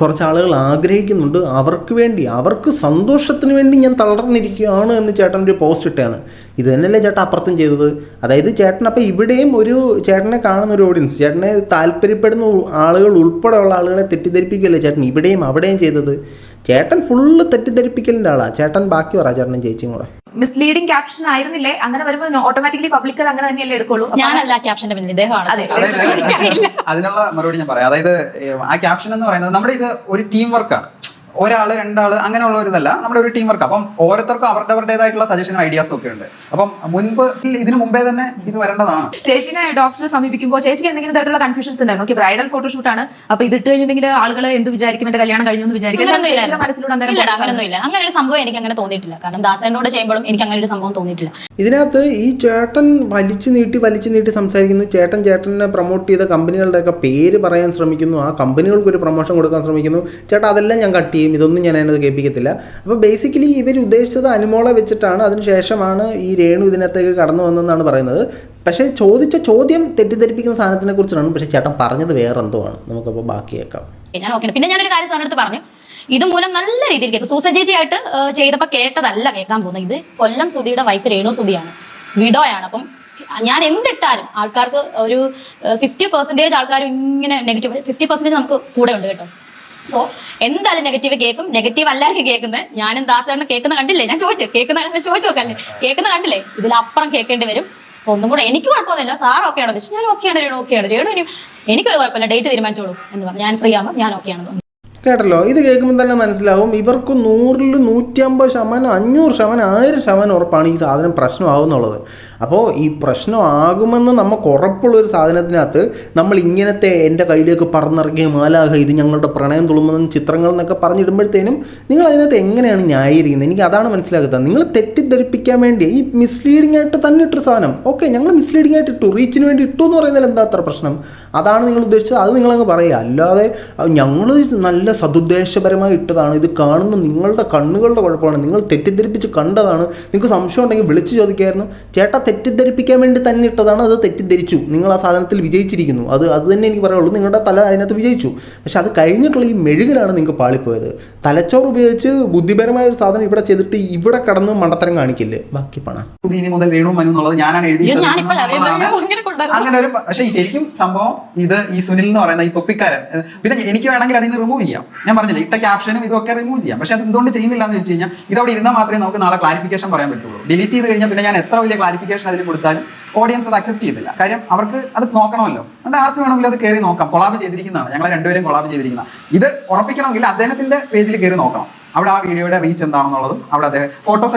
കുറച്ച് ആളുകൾ ആഗ്രഹിക്കുന്നുണ്ട്. അവർക്ക് വേണ്ടി അവർക്ക് സന്തോഷത്തിന് വേണ്ടി ഞാൻ തളർന്നിരിക്കുകയാണ് എന്ന് ചേട്ടൻ ഒരു പോസ്റ്റ് ഇട്ടാണ് ഇത് തന്നെയല്ലേ ചേട്ടൻ അപ്പുറത്തും ചെയ്തത്? അതായത് ചേട്ടൻ അപ്പോൾ ഇവിടെയും ഒരു ചേട്ടനെ കാണുന്ന ഒരു ഓഡിയൻസ് ചേട്ടനെ താല്പര്യപ്പെടുന്ന ആളുകൾ ഉൾപ്പെടെയുള്ള ആളുകളെ തെറ്റിദ്ധരിപ്പിക്കുകയല്ലേ ചേട്ടൻ ഇവിടെയും അവിടെയും ചെയ്തത്? ചേട്ടൻ ഫുള്ള് തെറ്റിദ്ധരിപ്പിക്കലിന്റെ ആളാ. ചേട്ടൻ ബാക്കി പറ ചേട്ടനും ചേച്ചിയും കൂടെ. മിസ്ലീഡിംഗ് ക്യാപ്ഷൻ ആയിരുന്നില്ലേ? അങ്ങനെ വരുമ്പോൾ ഓട്ടോമാറ്റിക്കലി പബ്ലിക് അത് അങ്ങനെ തന്നെയല്ലേ എടുക്കുള്ളൂ. ഞാനല്ല ക്യാപ്ഷന്റെ പിന്നിൽ ഇദ്ദേഹമാണ്. അതെ. അതിനുള്ള മറുപടി ഞാൻ പറയാം. അതായത് ആ ക്യാപ്ഷൻ എന്ന് പറയുന്നത് നമ്മുടെ ഇത് ഒരു ടീം വർക്കാണ് ഒരാൾ രണ്ടാൾ അങ്ങനെയുള്ള ഒരു ഇതല്ല നമ്മുടെ ഒരു ടീം വർക്ക് അപ്പം ഓരോരുത്തർക്കും അവരുടെ അവരുടേതായിട്ടുള്ള സജഷനും ഐഡിയാസും ഒക്കെ ഉണ്ട്. അപ്പം മുൻപ് ഇതിന് മുമ്പേ തന്നെ ഇത് വരേണ്ടതാണ്. ചേച്ചിനെ ഡോക്ടറെ സമീപിക്കുമ്പോൾ ചേച്ചിക്ക് എന്തെങ്കിലും തരത്തിലുള്ള കൺഫ്യൂഷൻസ് ഉണ്ടായിരുന്നു ഓക്കെ ബ്രൈഡൽ ഫോട്ടോഷൂട്ട് ആണ്. അപ്പൊ ഇതിട്ട് കഴിഞ്ഞിട്ടുണ്ടെങ്കിൽ ആളുകൾ എന്ത് വിചാരിക്കും? എന്റെ കല്യാണം കഴിഞ്ഞു എന്ന് വിചാരിക്കും. അങ്ങനെ ഒരു സംഭവം എനിക്ക് അങ്ങനെ തോന്നിയിട്ടില്ല. കാരണം ദാസനോട് ചെയ്യുമ്പോഴും എനിക്ക് അങ്ങനെ ഒരു സംഭവം തോന്നിയിട്ടില്ല. ഇതിനകത്ത് ഈ ചേട്ടൻ വലിച്ചു നീട്ടി വലിച്ചു നീട്ടി സംസാരിക്കുന്നു. ചേട്ടൻ ചേട്ടനെ പ്രൊമോട്ട് ചെയ്ത കമ്പനികളുടെ ഒക്കെ പേര് പറയാൻ ശ്രമിക്കുന്നു. ആ കമ്പനികൾക്ക് ഒരു പ്രൊമോഷൻ കൊടുക്കാൻ ശ്രമിക്കുന്നു. ചേട്ടാ അതെല്ലാം ഞാൻ കട്ട് ചെയ്യും ഇതൊന്നും ഞാൻ അതിനകത്ത് കേൾപ്പിക്കത്തില്ല. അപ്പോൾ ബേസിക്കലി ഇവർ ഉദ്ദേശിച്ചത് അനുമോളെ വെച്ചിട്ടാണ്. അതിനുശേഷമാണ് ഈ രേണു ഇതിനകത്തേക്ക് കടന്നു വന്നതെന്നാണ് പറയുന്നത്. പക്ഷേ ചോദിച്ച ചോദ്യം തെറ്റിദ്ധരിപ്പിക്കുന്ന സാധനത്തിനെ കുറിച്ചാണ് പക്ഷേ ചേട്ടൻ പറഞ്ഞത് വേറെ എന്തോ ആണ് നമുക്കപ്പോൾ ബാക്കിയേക്കാം ഞാൻ ഓക്കെ പിന്നെ ഞാനൊരു കാര്യം സാറിനടുത്ത് പറഞ്ഞു. ഇതുമൂലം നല്ല രീതിയിൽ കേൾക്കും. സൂസൻ ചേച്ചി ആയിട്ട് ചെയ്തപ്പോൾ കേട്ടതല്ല കേൾക്കാൻ പോകുന്നത്. ഇത് കൊല്ലം സുധിയുടെ വൈഫ് രേണു സുധിയാണ്. വിഡോയാണ്. അപ്പം ഞാൻ എന്തിട്ടാലും ആൾക്കാർക്ക് ഒരു ഫിഫ്റ്റി പെർസെന്റേജ് ആൾക്കാർ ഇങ്ങനെ നെഗറ്റീവ് ഫിഫ്റ്റി പെർസെന്റേജ് നമുക്ക് കൂടെ ഉണ്ട് കേട്ടോ. സോ എന്തായാലും നെഗറ്റീവ് കേൾക്കും നെഗറ്റീവ് അല്ലായിരിക്കും കേൾക്കുന്നത്. ഞാനും ദാസേണ്ണ കേൾക്കുന്ന കണ്ടില്ലേ? ഞാൻ ചോദിച്ചു. കേൾക്കുന്ന ചോദിച്ചു നോക്കല്ലേ കേൾക്കുന്ന കണ്ടില്ലേ? ഇതിലപ്പുറം കേൾക്കേണ്ടി വരും. ഒന്നും കൂടെ എനിക്ക് കുഴപ്പമൊന്നുമില്ല. സാർ ഓക്കെ ആണോ? ഞാൻ ഞാൻ ആണ് രേണു ഓക്കെയാണ് രേണു ഇനി എനിക്കൊരു കുഴപ്പമില്ല. ഡേറ്റ് തീരുമാനിച്ചോളൂ എന്ന് പറഞ്ഞു. ഞാൻ ഫ്രീ ആകുമ്പോൾ ഞാൻ ഓക്കെ ആണെന്ന് കേട്ടല്ലോ? ഇത് കേൾക്കുമ്പോൾ തന്നെ മനസ്സിലാവും. ഇവർക്ക് നൂറിൽ നൂറ്റി അമ്പത് ശതമാനം അഞ്ഞൂറ് ശതമാനം ആയിരം ശതമാനം ഉറപ്പാണ് ഈ സാധനം പ്രശ്നമാകുന്നുള്ളത് അപ്പോൾ ഈ പ്രശ്നമാകുമെന്ന് നമുക്ക് ഉറപ്പുള്ള ഒരു സാധനത്തിനകത്ത് നമ്മൾ ഇങ്ങനത്തെ എന്റെ കയ്യിലേക്ക് പറന്നിറങ്ങിയ മാലാഹ ഇത് ഞങ്ങളുടെ പ്രണയം തുളുമ്പുന്ന ചിത്രങ്ങൾ എന്നൊക്കെ പറഞ്ഞിടുമ്പോഴത്തേനും നിങ്ങൾ അതിനകത്ത് എങ്ങനെയാണ് ന്യായീകരിക്കുന്നത്? എനിക്ക് അതാണ് മനസ്സിലാക്കുന്നത് നിങ്ങൾ തെറ്റിദ്ധരിപ്പിക്കാൻ വേണ്ടി ഈ മിസ്ലീഡിംഗ് ആയിട്ട് തന്നെ ഇട്ടൊരു സാധനം. ഓക്കെ ഞങ്ങൾ മിസ്ലീഡിംഗ് ആയിട്ട് ഇട്ടു. റീച്ചിന് വേണ്ടി ഇട്ടു എന്ന് പറയുന്നതിൽ എന്താ അത്ര പ്രശ്നം? അതാണ് നിങ്ങൾ ഉദ്ദേശിച്ചത്. അത് നിങ്ങളങ്ങ് പറയുക. അല്ലാതെ ഞങ്ങൾ നല്ല സതുദ്ദേശപരമായി ഇട്ടതാണ്. ഇത് കാണുന്ന നിങ്ങളുടെ കണ്ണുകളുടെ കുഴപ്പമാണ്. നിങ്ങൾ തെറ്റിദ്ധരിപ്പിച്ച് കണ്ടതാണ്. നിങ്ങൾക്ക് സംശയം ഉണ്ടെങ്കിൽ വിളിച്ചു ചോദിക്കായിരുന്നു. ചേട്ടാ തെറ്റിദ്ധരിപ്പിക്കാൻ വേണ്ടി തന്നെ ഇട്ടതാണ് അത് തെറ്റിദ്ധരിച്ചു? നിങ്ങൾ ആ സാധനത്തിൽ വിജയിച്ചിരിക്കുന്നു. അത് അത് തന്നെ എനിക്ക് പറയുള്ളൂ നിങ്ങളുടെ തല അതിനകത്ത് വിജയിച്ചു. പക്ഷെ അത് കഴിഞ്ഞിട്ടുള്ള ഈ മെഴുകിലാണ് നിങ്ങൾക്ക് പാളിപ്പോയത്. തലച്ചോറ് ഉപയോഗിച്ച് ബുദ്ധിപരമായ ഒരു സാധനം ഇവിടെ ചെയ്തിട്ട് ഇവിടെ കടന്ന് മണ്ടത്തരം കാണിക്കില്ലേ. ബാക്കി പണ. ഇനി മുതൽ മനു എന്നുള്ളത് ഞാനാണ് എഴുതിയത് അങ്ങനെ ഒരു പക്ഷേ ശരിക്കും സംഭവം ഇത് ഈ സുനിൽ എന്ന് പറയുന്ന ഈ പൊപ്പിക്കാരൻ പിന്നെ എനിക്ക് വേണമെങ്കിൽ അതിൽ നിന്ന് റിമൂവ് ചെയ്യാം. ഞാൻ പറഞ്ഞില്ല ഇട്ട ക്യാപ്ഷനും ഇതൊക്കെ റിമൂവ് ചെയ്യാം. പക്ഷെ അത് എന്തുകൊണ്ട് ചെയ്യുന്നില്ല എന്ന് വെച്ച് കഴിഞ്ഞാൽ ഇതവിടെ ഇരുന്നാൽ മാത്രമേ നമുക്ക് നാളെ ക്ലാരിഫിക്കേഷൻ പറയാൻ പറ്റുള്ളൂ. ഡിലീറ്റ് ചെയ്ത് കഴിഞ്ഞാൽ പിന്നെ ഞാൻ എത്ര വലിയ ക്ലാരിഫിക്കേഷൻ അതിൽ കൊടുത്താലും ഓഡിയൻസ് അത് അക്സെപ്റ്റ് ചെയ്തില്ല. കാര്യം അവർക്ക് അത് നോക്കണമല്ലോ. അതുകൊണ്ട് ആർക്ക് വേണമെങ്കിലും അത് കയറി നോക്കാം. കൊളാബ് ചെയ്തിരിക്കുന്നതാണ്. ഞങ്ങൾ രണ്ടുപേരും കൊളാബ് ചെയ്തിരിക്കുന്ന ഇത് ഉറപ്പിക്കണമെങ്കിൽ അദ്ദേഹത്തിന്റെ പേജിൽ കയറി നോക്കണം. അവിടെ ആ വീഡിയോയുടെ റീച്ച് എന്താണെന്നുള്ളതും അവിടെ അദ്ദേഹം ഫോട്ടോസ്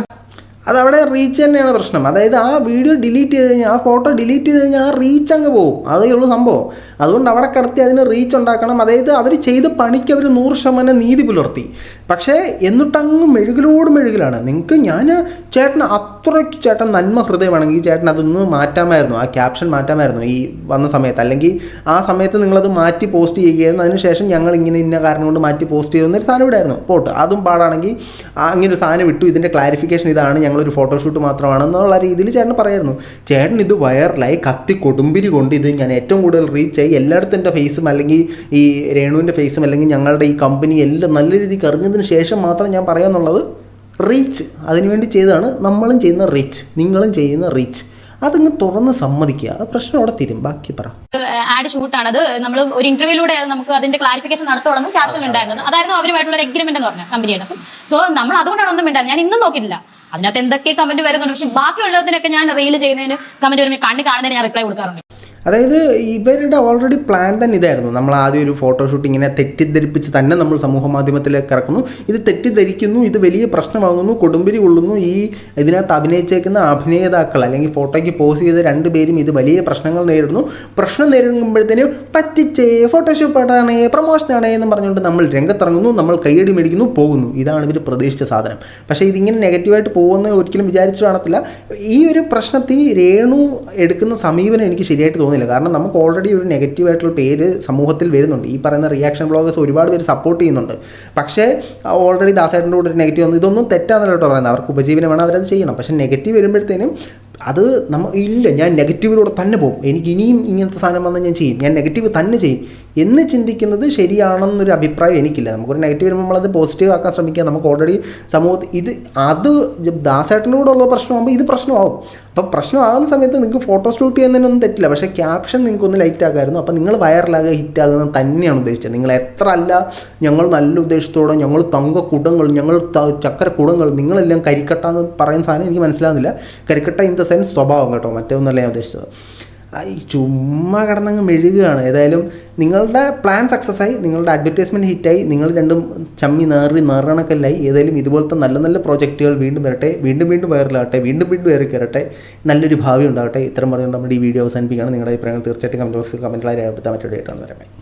അതവിടെ റീച്ച് തന്നെയാണ് പ്രശ്നം. അതായത് ആ വീഡിയോ ഡിലീറ്റ് ചെയ്ത് കഴിഞ്ഞാൽ ആ ഫോട്ടോ ഡിലീറ്റ് ചെയ്ത് കഴിഞ്ഞാൽ ആ റീച്ച് അങ്ങ് പോകും അതേ ഉള്ളൂ സംഭവം. അതുകൊണ്ട് അവിടെ കടത്തി അതിന് റീച്ച് ഉണ്ടാക്കണം. അതായത് അവർ ചെയ്ത പണിക്ക് അവർ നൂറ് ശതമാനം നീതി പുലർത്തി. പക്ഷേ എന്നിട്ടങ്ങ് മെഴുകിലോട് മെഴുകിലാണ്. നിങ്ങൾക്ക് ഞാൻ ചേട്ടൻ അത്രയ്ക്ക് ചേട്ടൻ നന്മ ഹൃദയമാണെങ്കിൽ ചേട്ടൻ അതൊന്ന് മാറ്റാമായിരുന്നു. ആ ക്യാപ്ഷൻ മാറ്റാമായിരുന്നു ഈ വന്ന സമയത്ത്. അല്ലെങ്കിൽ ആ സമയത്ത് നിങ്ങളത് മാറ്റി പോസ്റ്റ് ചെയ്യുകയായിരുന്നു. അതിനുശേഷം ഞങ്ങൾ ഇങ്ങനെ ഇന്ന കാരണം കൊണ്ട് മാറ്റി പോസ്റ്റ് ചെയ്യുന്നൊരു സാധനം ഇടായിരുന്നു പോട്ട്. അതും പാടാണെങ്കിൽ അങ്ങനെ ഒരു സാധനം ഇട്ടു. ഇതിന്റെ ക്ലാരിഫിക്കേഷൻ ഇതാണ് ഞങ്ങളൊരു ഫോട്ടോഷൂട്ട് മാത്രമാണ് മാത്രമാണെന്നുള്ള രീതിയിൽ ചേട്ടൻ പറയായിരുന്നു. ചേട്ടൻ ഇത് വയറിലായി കത്തി കൊടുമ്പിരി കൊണ്ട് ഇത് ഞാൻ ഏറ്റവും കൂടുതൽ റീച്ച് ആയി എല്ലായിടത്തും എന്റെ ഫേസും അല്ലെങ്കിൽ ഈ രേണുവിന്റെ ഫേസും അല്ലെങ്കിൽ ഞങ്ങളുടെ ഈ കമ്പനി എല്ലാം നല്ല രീതിക്ക് അറിഞ്ഞതിന് ശേഷം മാത്രം ഞാൻ പറയാമെന്നുള്ളത് റീച്ച് അതിനുവേണ്ടി ചെയ്തതാണ് നമ്മളും ചെയ്യുന്ന റീച്ച് നിങ്ങളും ചെയ്യുന്ന റീച്ച് അതങ്ങ് തുറന്ന് സമ്മതിക്കുക. ആ പ്രശ്നം അവിടെ തീരും. ബാക്കി പറ. ആഡ് ഷൂട്ടാണ് അത് നമ്മൾ ഒരു ഇന്റർവ്യൂലൂടെ നമുക്ക് അതിന്റെ ക്ലാരിഫിക്കേഷൻ നടത്തണം ക്യാപ്ഷൻ ഉണ്ടായിരുന്നത് അതായിരുന്നു അവരുമായിട്ടുള്ള ഒരു എഗ്രിമെന്റ് എന്ന് പറഞ്ഞ കമ്പനിയുടെ സോ നമ്മൾ അതുകൊണ്ടാണ് ഒന്നും വേണ്ട ഞാൻ ഇന്നും നോക്കിയിട്ടില്ല. അതിനകത്ത് എന്തൊക്കെ കമന്റ് വരുന്നുണ്ട്? പക്ഷെ ബാക്കിയുള്ളതിനൊക്കെ ഞാൻ റീൽ ചെയ്യുന്നതിന് കമന്റ് വരുമ്പോൾ കണ്ണി കാണുന്നതിന് ഞാൻ റിപ്ലൈ കൊടുക്കാറുണ്ട്. അതായത് ഇവരുടെ ഓൾറെഡി പ്ലാൻ തന്നെ ഇതായിരുന്നു. നമ്മൾ ആദ്യം ഒരു ഫോട്ടോഷൂട്ട് ഇങ്ങനെ തെറ്റിദ്ധരിപ്പിച്ച് തന്നെ നമ്മൾ സമൂഹ മാധ്യമത്തിലേക്ക് ഇറക്കുന്നു ഇത് തെറ്റിദ്ധരിക്കുന്നു ഇത് വലിയ പ്രശ്നമാകുന്നു കൊടുമ്പിരി കൊള്ളുന്നു. ഈ ഇതിനകത്ത് അഭിനയിച്ചേക്കുന്ന അഭിനേതാക്കൾ അല്ലെങ്കിൽ ഫോട്ടോയ്ക്ക് പോസ് ചെയ്ത രണ്ടുപേരും ഇത് വലിയ പ്രശ്നങ്ങൾ നേരിടുന്നു. പ്രശ്നം നേരിടുമ്പോഴത്തേനും പറ്റിച്ചേ ഫോട്ടോഷൂട്ടാണ് പ്രൊമോഷനാണേ എന്ന് പറഞ്ഞുകൊണ്ട് നമ്മൾ രംഗത്തിറങ്ങുന്നു നമ്മൾ കൈയടി മേടിക്കുന്നു പോകുന്നു. ഇതാണ് ഇവർ പ്രതീക്ഷിച്ച സാധനം. പക്ഷേ ഇതിങ്ങനെ നെഗറ്റീവായിട്ട് പോകുമെന്ന് ഒരിക്കലും വിചാരിച്ചു കാണത്തില്ല. ഈ ഒരു പ്രശ്നത്തിൽ രേണു എടുക്കുന്ന സമീപനം എനിക്ക് ശരിയായിട്ട് തോന്നുന്നില്ല. കാരണം നമുക്ക് ഓൾറെഡി ഒരു നെഗറ്റീവായിട്ടുള്ള പേര് സമൂഹത്തിൽ വരുന്നുണ്ട്. ഈ പറയുന്ന റിയാക്ഷൻ ബ്ലോഗേഴ്സ് ഒരുപാട് പേര് സപ്പോർട്ട് ചെയ്യുന്നുണ്ട്. പക്ഷേ ഓൾറെഡി ദാസേട്ടന്റെ കൂടെ ഒരു നെഗറ്റീവ് വന്നു. ഇതൊന്നും തെറ്റാന്നല്ല കേട്ടോ പറയുന്നത്. അവർക്ക് ഉപജീവനമാണ് അവരത് ചെയ്യണം. പക്ഷേ നെഗറ്റീവ് വരുമ്പോഴത്തേനും അത് നമ്മ ഇല്ല ഞാൻ നെഗറ്റീവിലൂടെ തന്നെ പോകും. എനിക്ക് ഇനിയും ഇങ്ങനത്തെ സാധനം വന്നാൽ ഞാൻ ചെയ്യും. ഞാൻ നെഗറ്റീവ് തന്നെ ചെയ്യും. എന്ന് ചിന്തിക്കുന്നത് ശരിയാണെന്നൊരു അഭിപ്രായം എനിക്കില്ല. നമുക്കൊരു നെഗറ്റീവ് വരുമ്പോൾ നമ്മളത് പോസിറ്റീവ് ആക്കാൻ ശ്രമിക്കുക നമുക്ക് ഓൾറെഡി സമൂഹത്തിൽ ഇത് അത് ജ- ദാസേട്ടനോട് ഉള്ള പ്രശ്നമാകുമ്പോൾ ഇത് പ്രശ്നമാവും അപ്പോൾ പ്രശ്നമാകുന്ന സമയത്ത് നിങ്ങൾക്ക് ഫോട്ടോ ഷൂട്ട് ചെയ്യുന്നതിനൊന്നും തെറ്റില്ല. പക്ഷേ ക്യാപ്ഷൻ നിങ്ങൾക്ക് ഒന്ന് ലൈറ്റ് ആക്കായിരുന്നു അപ്പോൾ നിങ്ങൾ വൈറലാകുക ഹിറ്റ് ആകുന്നത് തന്നെയാണ് ഉദ്ദേശിച്ചത്. നിങ്ങൾ എത്ര അല്ല ഞങ്ങൾ നല്ല ഉദ്ദേശത്തോടെ ഞങ്ങൾ തങ്ക കുടങ്ങൾ ഞങ്ങൾ ചക്കര കുടങ്ങൾ നിങ്ങളെല്ലാം കരിക്കട്ട എന്ന് പറയുന്ന സാധനം എനിക്ക് മനസ്സിലാകുന്നില്ല കരിക്കട്ട ഇൻ ദ സെൻസ് സ്വഭാവം കേട്ടോ. മറ്റൊന്നല്ല ഞാൻ ഉദ്ദേശിച്ചത്. ഈ ചുമ്മാ കിടന്നങ്ങ് മെഴുകുകയാണ്. ഏതായാലും നിങ്ങളുടെ പ്ലാൻ സക്സസ് ആയി നിങ്ങളുടെ അഡ്വർടൈസ്മെന്റ് ഹിറ്റായി നിങ്ങൾ രണ്ടും ചമ്മി നേറി നേറണക്കല്ലായി ഏതായാലും ഇതുപോലത്തെ നല്ല നല്ല പ്രോജക്റ്റുകൾ വീണ്ടും വരട്ടെ വീണ്ടും വീണ്ടും വൈറലാകട്ടെ വീണ്ടും വീണ്ടും വയറി കയറട്ടെ. നല്ലൊരു ഭാവി ഉണ്ടാകട്ടെ ഇത്തരം പറഞ്ഞുകൊണ്ട് നമ്മുടെ ഈ വീഡിയോ അവസാനിപ്പിക്കുകയാണ്. നിങ്ങളുടെ അഭിപ്രായങ്ങൾ തീർച്ചയായിട്ടും കമന്റ് ബോക്സിൽ കമന്റുകളായി രേഖപ്പെടുത്താൻ പറ്റിയ ഡേറ്റാണ് വരാൻ